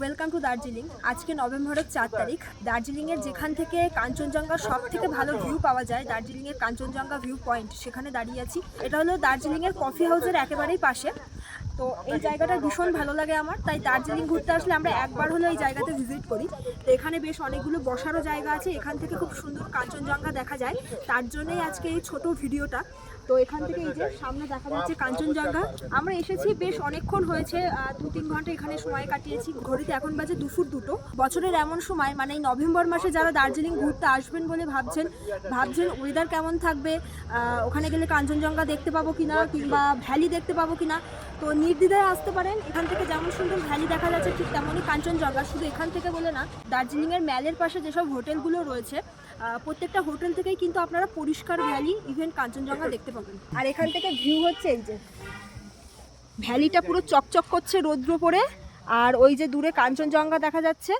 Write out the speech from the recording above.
Welcome to Darjeeling. আজকে নভেম্বরের চার তারিখ। দার্জিলিংয়ের যেখান থেকে কাঞ্চনজঙ্ঘার সব থেকে ভালো ভিউ পাওয়া যায়, দার্জিলিংয়ের কাঞ্চনজঙ্ঘা ভিউ পয়েন্ট সেখানে দাঁড়িয়ে আছি। এটা হলো দার্জিলিংয়ের কফি হাউসের একেবারেই পাশে। তো এই জায়গাটা ভীষণ ভালো লাগে আমার। তাই দার্জিলিং ঘুরতে আসলে আমরা একবার হলো এই জায়গাতে ভিজিট করি। তো এখানে বেশ অনেকগুলো বসারও জায়গা আছে। এখান থেকে খুব সুন্দর কাঞ্চনজঙ্ঘা দেখা যায়। তার জন্যই আজকে এই ছোট ভিডিওটা তো এখান থেকে এই যে সামনে দেখা যাচ্ছে কাঞ্চনজঙ্ঘা। আমরা এসেছি বেশ অনেকক্ষণ হয়েছে দু তিন ঘণ্টা এখানে সময় কাটিয়েছি। ঘড়িতে এখন বাজে দুপুর দুটো। বছরের এমন সময় মানে এই নভেম্বর মাসে যারা দার্জিলিং ঘুরতে আসবেন বলে ভাবছেন ভাবছেন ওয়েদার কেমন থাকবে ওখানে গেলে কাঞ্চনজঙ্ঘা দেখতে পাবো কিনা, কিংবা ভ্যালি দেখতে পাবো কিনা, তো নির্দ্বিধায় আসতে পারেন। এখান থেকে যেমন সুন্দর ভ্যালি দেখা যাচ্ছে, ঠিক তেমনই কাঞ্চনজঙ্ঘা। শুধু এখান থেকে বলে না, দার্জিলিংয়ের ম্যালের পাশে যেসব হোটেলগুলো রয়েছে প্রত্যেকটা হোটেল থেকেই কিন্তু আপনারা পরিষ্কার ভ্যালি ইভেন কাঞ্চনজঙ্ঘা দেখতে পাবেন। আর এখান থেকে ভিউ হচ্ছে এই যে। ভ্যালিটা পুরো চকচক করছে রৌদ্র পড়ে আর ওই যে দূরে কাঞ্চনজঙ্ঘা দেখা যাচ্ছে।